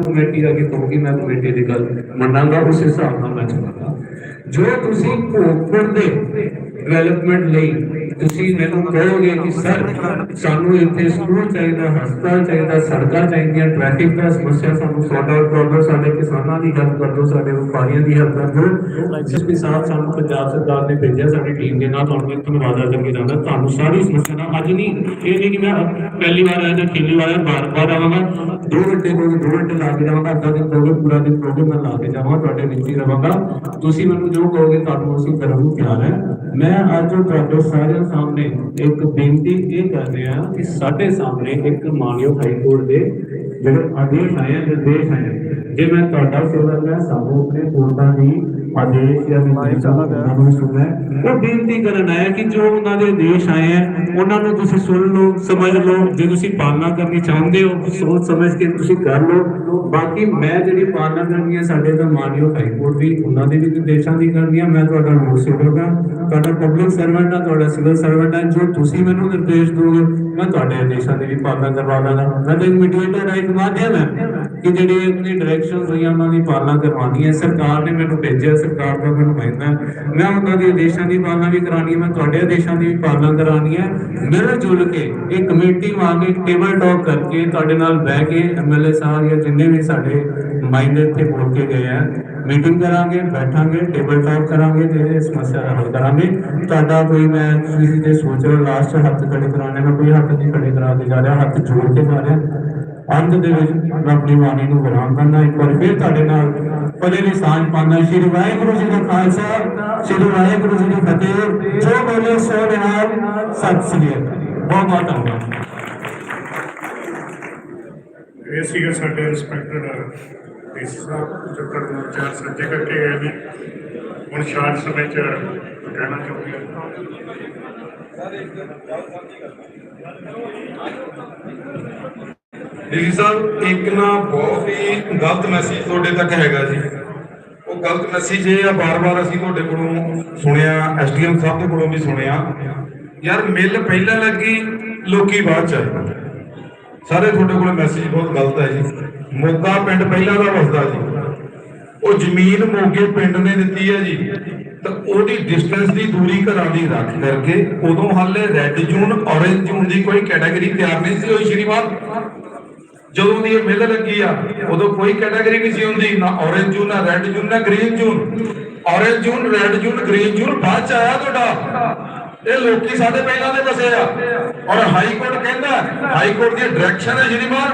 Committee ਆ ਕੇ ਕਹੂਗੀ, ਮੈਂ committee ਦੀ ਗੱਲ ਮੰਨਾਂਗਾ, ਉਸ ਹਿਸਾਬ ਨਾਲ ਮੈਂ ਚੱਲਾਂਗਾ। ਜੋ ਤੁਸੀਂ ਭੋਗਪੁਰ ਦੇ ਡਿਵੈਲਪਮੈਂਟ ਲਈ ਤੁਸੀਂ ਮੈਨੂੰ ਕਹੋਗੇ ਕਿ ਸਰ, ਸਾਨੂੰ ਇੱਥੇ ਸਕੂਲ ਚਾਹੀਦਾ, ਹਸਪਤਾਲ ਚਾਹੀਦਾ, ਸੜਕਾਂ ਚਾਹੀਦੀਆਂ ਟ੍ਰੈਫਿਕ ਦਾ ਸਮੱਸਿਆ ਸਾਨੂੰ ਸੌਟ ਆਊਟ ਸਾਡੇ ਕਿਸਾਨਾਂ ਦੀ ਹੈਲਪ ਕਰ ਦਿਓ, ਸਾਡੇ ਵਪਾਰੀਆਂ ਦੀ ਹੈਲਪ ਕਰ ਦਿਓ। ਜਿਸ ਵੀ ਸਾਹਿਬ ਸਾਨੂੰ ਪੰਜਾਬ ਸਰਕਾਰ ਨੇ ਭੇਜਿਆ, ਸਾਡੀ ਟੀਮ ਦੇ ਨਾਲ ਤੁਹਾਨੂੰ ਧੰਨਵਾਦ ਅਦਾ ਕਰਨਾ ਚਾਹੁੰਦਾ। ਤੁਹਾਨੂੰ ਸਾਰੀ ਸਮੱਸਿਆ ਦਾ ਅੱਜ ਨਹੀਂ, ਇਹ ਨਹੀਂ ਕਿ ਮੈਂ ਪਹਿਲੀ ਵਾਰ ਆਇਆ ਜਾਂ ਪਹਿਲੀ ਵਾਰ ਆਇਆ, ਬਾਰ ਬਾਰ ਆਵਾਂਗਾ। ਦੋ ਘੰਟੇ ਕੋਲ ਦੋ ਘੰਟੇ ਲਾ ਕੇ ਜਾਵਾਂਗਾ, ਅੱਧਾ ਦਿਨ ਕੋਲ ਪੂਰਾ ਦਿਨ ਕੋਲ ਮੈਂ ਲਾ ਕੇ ਜਾਵਾਂਗਾ, ਤੁਹਾਡੇ ਵਿੱਚ ਹੀ ਰਵਾਂਗਾ। ਤੁਸੀਂ ਮੈਨੂੰ ਜੋ ਕਹੋਗੇ, ਤੁਹਾਨੂੰ ਅਸੀਂ ਕਰਨ ਨੂੰ ਤਿਆਰ ਹੈ। ਮੈਂ ਮੈਂ ਅੱਜ ਤੁਹਾਡੇ ਸਾਰਿਆਂ ਸਾਹਮਣੇ ਇੱਕ ਬੇਨਤੀ ਇਹ ਕਰ ਰਿਹਾ ਕਿ ਸਾਡੇ ਸਾਹਮਣੇ ਇੱਕ ਮਾਨਯੋਗ ਹਾਈ ਕੋਰਟ ਦੇ ਜਿਹੜੇ ਆਦੇਸ਼ ਆਏ ਆ, ਨਿਰਦੇਸ਼ ਆਏ ਜੇ ਮੈਂ ਤੁਹਾਡਾ ਸੇਵਕ ਹੈ ਸਾਨੂੰ ਆਪਣੇ ਕੋਰਟਾਂ ਦੀ ਆਦੇਸ਼ ਜਾਂ ਉਹਨਾਂ ਨੂੰ ਸੁਣਨਾ। ਉਹ ਬੇਨਤੀ ਕਰਨ ਆਇਆ ਕਿ ਜੋ ਉਹਨਾਂ ਦੇ ਆਦੇਸ਼ ਆਏ ਆ ਉਹਨਾਂ ਨੂੰ ਤੁਸੀਂ ਸੁਣ ਲਓ ਸਮਝ ਲਓ। ਜੇ ਤੁਸੀਂ ਪਾਲਣਾ ਕਰਨੀ ਚਾਹੁੰਦੇ ਹੋ ਸੋਚ ਸਮਝ ਕੇ ਤੁਸੀਂ ਕਰ ਲਓ। ਬਾਕੀ ਮੈਂ ਜਿਹੜੀ ਪਾਲਣਾ ਕਰਨੀ ਹੈ ਸਾਡੇ ਤਾਂ ਮਾਨਯੋਗ ਹਾਈ ਕੋਰਟ ਦੀ ਉਹਨਾਂ ਦੇ ਵੀ ਨਿਰਦੇਸ਼ਾਂ ਦੀ ਕਰਨੀ ਹੈ ਮੈਂ ਤੁਹਾਡਾ ਰੋਲ ਸੇਵਕ ਹਾਂ ਤੁਹਾਡਾ ਪਬਲਿਕ ਸਰਵੈਂਟ ਹਾਂ ਤੁਹਾਡਾ ਸਿਵਲ ਸਰਵੈਂਟ ਹਾਂ ਜੋ ਤੁਸੀਂ ਮੈਨੂੰ ਨਿਰਦੇਸ਼ ਦੋਗੇ ਮੈਂ ਤੁਹਾਡੇ ਆਦੇਸ਼ਾਂ ਦੀ ਵੀ ਪਾਲਣਾ ਕਰਵਾ ਦਾਂਗਾ। ਮੈਂ ਤਾਂ ਇੱਕ ਮੀਡੀਏਟਰ ਇੱਕ ਮਾਧਿਅਮ ਹੈ ਕਿ ਜਿਹੜੀ ਆਪਣੀ ਡਾਇਰੈਕਸ਼ਨਸ ਹੋਈਆਂ, ਉਹਨਾਂ ਦੀ ਪਾਲਣਾ ਕਰਵਾਉਣੀ ਹੈ। ਸਰਕਾਰ ਨੇ ਮੈਨੂੰ ਭੇਜਿਆ, ਸਰਕਾਰ ਦਾ ਮੈਨੂੰ ਮਹਿੰਦਾ ਮੈਂ ਉਹਨਾਂ ਦੇ ਆਦੇਸ਼ਾਂ ਦੀ ਪਾਲਣਾ ਵੀ ਕਰਾਉਣੀ ਹੈ, ਮੈਂ ਤੁਹਾਡੇ ਆਦੇਸ਼ਾਂ ਦੀ ਵੀ ਪਾਲਣਾ ਕਰਾਉਣੀ ਹੈ। ਮਿਲ ਜੁਲ ਕੇ ਇਹ ਕਮੇਟੀ ਵਾਂਗ ਇੱਕ ਟੇਬਲ ਟਾਕ ਕਰਕੇ ਤੁਹਾਡੇ ਨਾਲ ਬਹਿ ਕੇ ਐਮਐਲਏ ਸਾਹਿਬ ਜਾਂ ਜਿੰਨੇ ਵੀ ਸਾਡੇ ਨੁਮਾਇੰਦੇ ਇੱਥੇ ਬੋਲ ਕੇ ਗਏ ਆ ਮੀਟਿੰਗ ਕਰਾਂਗੇ, ਬੈਠਾਂਗੇ ਟੇਬਲ ਟਾਕ ਕਰਾਂਗੇ ਤੇ ਸਮੱਸਿਆ ਦਾ ਹੱਲ ਕਰਾਂਗੇ। ਤੁਹਾਡਾ ਕੋਈ ਮੈਂ ਤੁਸੀਂ ਜੇ ਸੋਚ ਰਹੇ ਲਾਸਟ ਹੱਥ ਖੜੇ ਕਰਾਣੇ ਮੈਂ ਕੋਈ ਹੱਥ ਨਹੀਂ ਖੜੇ ਕਰਾ ਕੇ ਜਾ ਰਿਹਾ, ਹੱਥ ਜੋੜ ਕੇ ਜਾ ਰਿਹਾ। ਅੰਤ ਦੇ ਵਿੱਚ ਮੈਂ ਆਪਣੀ ਬਾਣੀ ਨੂੰ ਵਿਰਾਮ ਕਰਨਾ ਇੱਕ ਵਾਰ ਫਿਰ ਤੁਹਾਡੇ ਨਾਲ ਪਲੇ ਦੀ ਸਾਂਝ ਪਾਉਂਦਾ ਸ਼੍ਰੀ ਵਾਹਿਗੁਰੂ ਜੀ ਦਾ ਖਾਲਸਾ ਸ਼੍ਰੀ ਵਾਹਿਗੁਰੂ ਜੀ ਦੀ ਫਤਿਹ। ਜੋ ਬੋਲੇ ਸੋ ਨਿਹਾਲ। ਸਤਿ ਸ੍ਰੀ ਅਕਾਲ। ਬਹੁਤ ਬਹੁਤ ਧੰਨਵਾਦ। ਇਹ ਸੀਗੇ ਸਾਡੇ ਇੰਸਪੈਕਟਰ ਡੀਸੀ ਸਾਹਿਬ ਜੋ ਕਰਨ ਚਾਰ ਸੱਜੇ ਕਰਕੇ ਗਏ ਨੇ। ਹੁਣ ਸ਼ਾਰਟ ਸਮੇਂ ਚ ਕਹਿਣਾ ਚਾਹੁੰਦੇ ਹਾਂ ਡੀਸੀ ਸਾਹਿਬ ਇੱਕ ਨਾ ਬਹੁਤ ਹੀ ਗਲਤ ਮੈਸੇਜ ਤੁਹਾਡੇ ਤੱਕ ਹੈਗਾ ਜੀ। ਉਹ ਗਲਤ ਮੈਸੇਜ ਇਹ ਆ, ਬਾਰ-ਬਾਰ ਅਸੀਂ ਤੁਹਾਡੇ ਕੋਲੋਂ ਸੁਣਿਆ ਐਸਡੀਐਮ ਸਾਹਿਬ ਦੇ ਕੋਲੋਂ ਵੀ ਸੁਣਿਆ। ਯਾਰ, ਮਿਲ ਪਹਿਲਾਂ ਲੱਗੀ, ਲੋਕੀ ਬਾਅਦ ਚ ਆਏ। ਸਾਰੇ ਤੁਹਾਡੇ ਕੋਲ ਮੈਸੇਜ ਬਹੁਤ ਗਲਤ ਹੈ ਜੀ। ਮੋਗਾ ਪਿੰਡ ਪਹਿਲਾਂ ਦਾ ਵਸਦਾ ਜੀ। ਉਹ ਜ਼ਮੀਨ ਮੋਗੇ ਪਿੰਡ ਨੇ ਦਿੱਤੀ ਹੈ ਜੀ। ਤਾਂ ਉਹਦੀ ਡਿਸਟੈਂਸ ਦੀ ਦੂਰੀ ਘਰਾਂ ਦੀ ਰੱਖ ਕਰਕੇ ਉਦੋਂ ਹਾਲੇ ਰੈੱਡ ਜ਼ੋਨ ਔਰੇਂਜ ਜ਼ੋਨ ਦੀ ਕੋਈ ਕੈਟਾਗਰੀ ਤਿਆਰ ਨਹੀਂ ਸੀ ਹੋਈ, ਸ਼੍ਰੀਮਾਨ। ਜਦੋਂ ਦੀ ਇਹ ਮਿਲ ਲੱਗੀ ਆ, ਉਦੋਂ ਕੋਈ ਕੈਟਾਗਰੀ ਨਹੀਂ ਸੀ ਹੁੰਦੀ, ਨਾ ਔਰੇਂਜ ਜ਼ੋਨ, ਨਾ ਰੈੱਡ ਜ਼ੋਨ, ਨਾ green zone. Orange zone red zone green zone, ਬਾਅਦ ਚ ਆਇਆ ਤੁਹਾਡਾ। ਇਹ ਲੋਕੀ ਸਾਡੇ ਪਹਿਲਾਂ ਦੇ ਬਸੇ ਆ। ਔਰ ਹਾਈ ਕੋਰਟ ਕਹਿੰਦਾ ਹਾਈ ਕੋਰਟ ਦੀ ਡਾਇਰੈਕਸ਼ਨ ਹੈ ਸ਼੍ਰੀਮਾਨ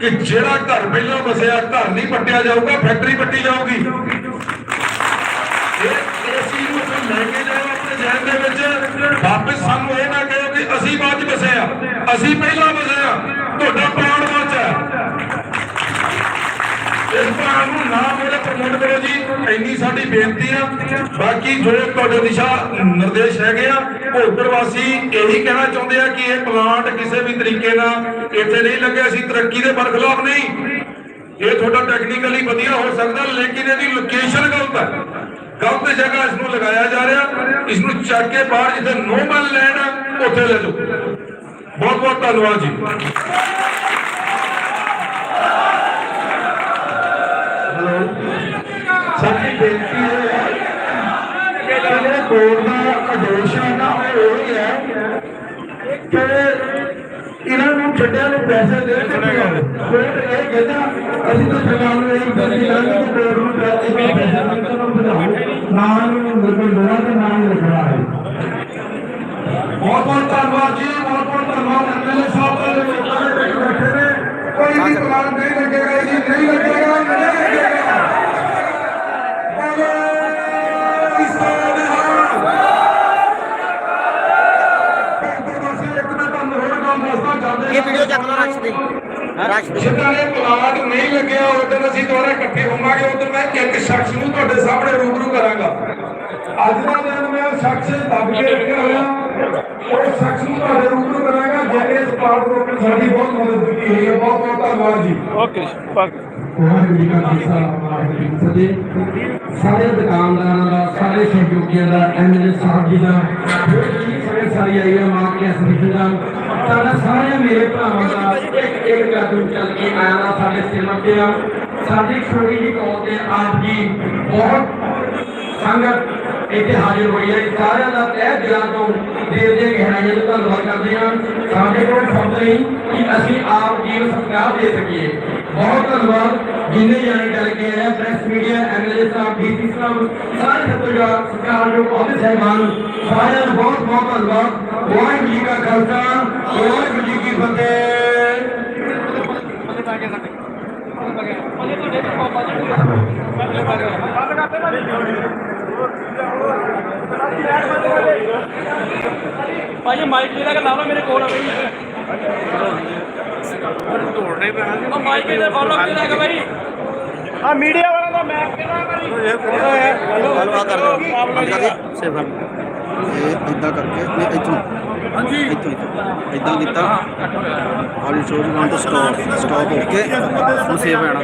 ਕਿ ਜਿਹੜਾ ਘਰ ਪਹਿਲਾਂ ਵਸਿਆ ਘਰ ਨਹੀਂ ਪੱਟਿਆ ਜਾਊਗਾ ਫੈਕਟਰੀ ਪੱਟੀ ਜਾਊਗੀ। ਇਹ ਇਸ ਨੂੰ ਲੈ ਕੇ ਜਾਓ ਆਪਣੇ ਜਹਿਨ ਦੇ ਵਿੱਚ। ਵਾਪਸ ਸਾਨੂੰ ਇਹ ਨਾ ਕਹੋ ਕਿ ਅਸੀਂ ਬਾਅਦ ਚ ਬਸੇ ਆ। ਅਸੀਂ ਪਹਿਲਾਂ ਬਸੇ ਆ ਤੁਹਾਡਾ ਪ੍ਰਾਣ ਬਾਅਦ ਚ ਹੈ ਇਸ ਭਾਗ ਨੂੰ ਨਾ ਮੇਰੇ ਪ੍ਰਮੋਟ ਕਰੋ ਜੀ, ਇੰਨੀ ਸਾਡੀ ਬੇਨਤੀ ਆ। ਬਾਕੀ ਜੋ ਤੁਹਾਡੇ ਦਿਸ਼ਾ ਨਿਰਦੇਸ਼ ਹੈਗੇ ਆ ਭੋਗਪੁਰ ਵਾਸੀ ਇਹੀ ਕਹਿਣਾ ਚਾਹੁੰਦੇ ਆ ਕਿ ਇਹ ਪਲਾਂਟ ਕਿਸੇ ਵੀ ਤਰੀਕੇ ਨਾਲ ਇੱਥੇ ਨਹੀਂ ਲੱਗਿਆ ਅਸੀਂ ਤਰੱਕੀ ਦੇ ਬਰਖਲਾਫ ਨਹੀਂ। ਇਹ ਤੁਹਾਡਾ ਟੈਕਨੀਕਲੀ ਵਧੀਆ ਹੋ ਸਕਦਾ, ਲੇਕਿਨ ਇਹਦੀ ਲੋਕੇਸ਼ਨ ਗਲਤ ਹੈ ਗਲਤ ਜਗ੍ਹਾ ਇਸ ਨੂੰ ਲਗਾਇਆ ਜਾ ਰਿਹਾ। ਇਸ ਨੂੰ ਚੱਕ ਕੇ ਬਾਹਰ ਜਿੱਥੇ ਨੋ ਮੈਨ ਲੈਂਡ ਹੈ ਉੱਥੇ ਲੈ ਜਾਓ। ਬਹੁਤ ਬਹੁਤ ਧੰਨਵਾਦ ਜੀ। ਸਾਡੀ ਬੇਨਤੀ ਹੈ ਕਿ ਜਿਹੜੇ ਕੋਰਟ ਦਾ ਆਦੇਸ਼ ਹੈ ਨਾ ਉਹ ਇਹ ਹੈ ਕਿ ਇਹਨਾਂ ਨੂੰ ਛੱਡਿਆਂ ਨੂੰ ਪੈਸੇ ਦੇ ਕੇ ਕੋਰਟ ਇਹ ਕਹਿੰਦਾ ਅਸੀਂ ਤਾਂ ਸਰਕਾਰ ਨੂੰ ਇਹ ਬੇਨਤੀ ਕਰਾਂਗੇ ਕਿ ਕੋਰਟ ਨੂੰ ਪੈਸੇ ਦੇ ਪੈਸੇ ਮੰਗਣ ਨੂੰ ਵਧਾਓ ਨਾ ਨੂੰ ਕੋਈ ਲੋੜਾ ਤੇ ਨਾ ਹੀ ਲਿਖਣਾ ਹੈ ਬਹੁਤ ਬਹੁਤ ਧੰਨਵਾਦ ਜੀ ਬਹੁਤ ਬਹੁਤ ਧੰਨਵਾਦ ਐਮਐਲਏ ਸਾਹਿਬ ਦਾ ਲੱਗੇਗਾ ਬੋਲੇ ਸੋਨਿਹਾਲ ਇੱਕ ਮੈਂ ਤੁਹਾਨੂੰ ਹੋਰ ਗੱਲ ਦੱਸਣਾ ਚਾਹੁੰਦੇ ਇਹ ਵੀਡੀਓ ਚੱਕ ਲਓ ਰਸ਼ ਦੀ ਰਸ਼ ਦੀ ਜਿੱਦਾਂ ਇਹ ਪਲਾਟ ਨਹੀਂ ਲੱਗਿਆ ਉਦੋਂ ਅਸੀਂ ਦੁਬਾਰਾ ਇਕੱਠੇ ਹੋਵਾਂਗੇ ਉਦੋਂ ਮੈਂ ਇੱਕ ਸ਼ਖਸ ਨੂੰ ਤੁਹਾਡੇ ਸਾਹਮਣੇ ਰੂਬਰੂ ਕਰਾਂਗਾ। ਅੱਜ ਦਾ ਦਿਨ ਮੈਂ ਉਹ ਸ਼ਖਸ ਦੱਬ ਕੇ ਰੱਖਿਆ ਹੋਇਆ। ਉਹ ਸ਼ਖਸ ਨੂੰ ਤੁਹਾਡੇ ਰੂਬਰੂ ਕਰਾਂਗਾ ਜਿਹਨੇ ਇਸ ਪਲਾਟ ਰੋਕਣ ਸਾਡੀ ਬਹੁਤ ਮਦਦ ਕੀਤੀ ਹੋਈ ਹੈ। ਧੰਨਵਾਦ ਜੀ ਵਾਹਿਗੁਰੂ ਜੀ ਕਾ ਖਾਲਸਾ ਵਾਹਿਗੁਰੂ ਜੀ ਕੀ ਫਤਿਹ ਸਾਰੇ ਦੁਕਾਨਦਾਰਾਂ ਦਾ ਸਾਰੇ ਸਹਿਯੋਗੀਆਂ ਦਾ ਐਮਐਲਏ ਸਾਹਿਬ ਜੀ ਦਾ। ਸਾਰੇ ਸਾਰੀ ਆਈ ਹੈ ਮਾਂ ਕੇ ਅਸਮਿਤਾਂ ਤਾਂ ਸਾਰੇ ਮੇਰੇ ਭਰਾਵਾਂ ਦਾ ਇੱਕ ਇੱਕ ਕਦਮ ਚੱਲ ਕੇ ਆਇਆ ਵਾ ਸਾਡੇ ਸਿਰ ਤੇ ਆ। ਸਾਡੀ ਛੋਟੀ ਜਿਹੀ ਕੌਮ ਤੇ ਆਪ ਜੀ ਬਹੁਤ ਸੰਗਤ ਇੱਥੇ ਹਾਜ਼ਰ ਹੋਈ ਹੈ ਸਾਰਿਆਂ ਦਾ ਤਹਿ ਦਿਲਾਂ ਤੋਂ ਦਿਲ ਦੇ ਗਹਿਰਾਈਆਂ ਤੋਂ ਧੰਨਵਾਦ ਕਰਦੇ ਹਾਂ ਸਾਡੇ ਕੋਲ ਸ਼ਬਦ ਨਹੀਂ ਕਿ ਅਸੀਂ ਆਪ ਜੀਵ ਸਤਿਕਾਰ ਦੇ ਸਕੀਏ ਬਹੁਤ ਧੰਨਵਾਦ ਜਿੰਨੇ ਜਾਣੇ ਚੱਲ ਕੇ ਆਏ ਪ੍ਰੈਸ ਮੀਡੀਆ ਐਮਐਲਏ ਸਾਹਿਬ ਡੀਸੀ ਸਾਹਿਬ ਸਾਰੇ ਸਤਿਕਾਰ ਸਤਿਕਾਰਯੋਗ ਅਹੁਦੇ ਸਹਿਬਾਨ ਸਾਰਿਆਂ ਨੂੰ ਬਹੁਤ ਬਹੁਤ ਧੰਨਵਾਦ ਵਾਹਿਗੁਰੂ ਜੀ ਕਾ ਖਾਲਸਾ ਵਾਹਿਗੁਰੂ ਜੀ ਕੀ ਫਤਿਹ ਭਾਈ ਮਾਈਕ ਜਿਹੜਾ ਕਿ ਲਾਵਾ ਮੇਰੇ ਕੋਲ ਆ ਬਈ। ਤੋੜਨੇ ਪੈਣਾ ਉਹ ਮਾਈਕ ਇਹਦੇ ਫੋਲੋ ਕਿਹਦਾ ਹੈਗਾ ਬਈ? ਆ ਮੀਡੀਆ ਵਾਲਾ ਦਾ ਮੈਂ ਕਿਹੜਾ ਬਈ ਗੱਲਬਾਤ ਕਰ ਕਦੇ ਸੇਫਰ ਇਹ ਇਦਾਂ ਕਰਕੇ ਨਹੀਂ ਇੱਥੋਂ ਹਾਂਜੀ। ਇੱਥੋਂ ਇੱਥੋਂ ਇਦਾਂ ਕੀਤਾ। All shows want to stop stop ਹੋ ਕੇ। ਹੁਣ ਸੇਵ ਆਣਾ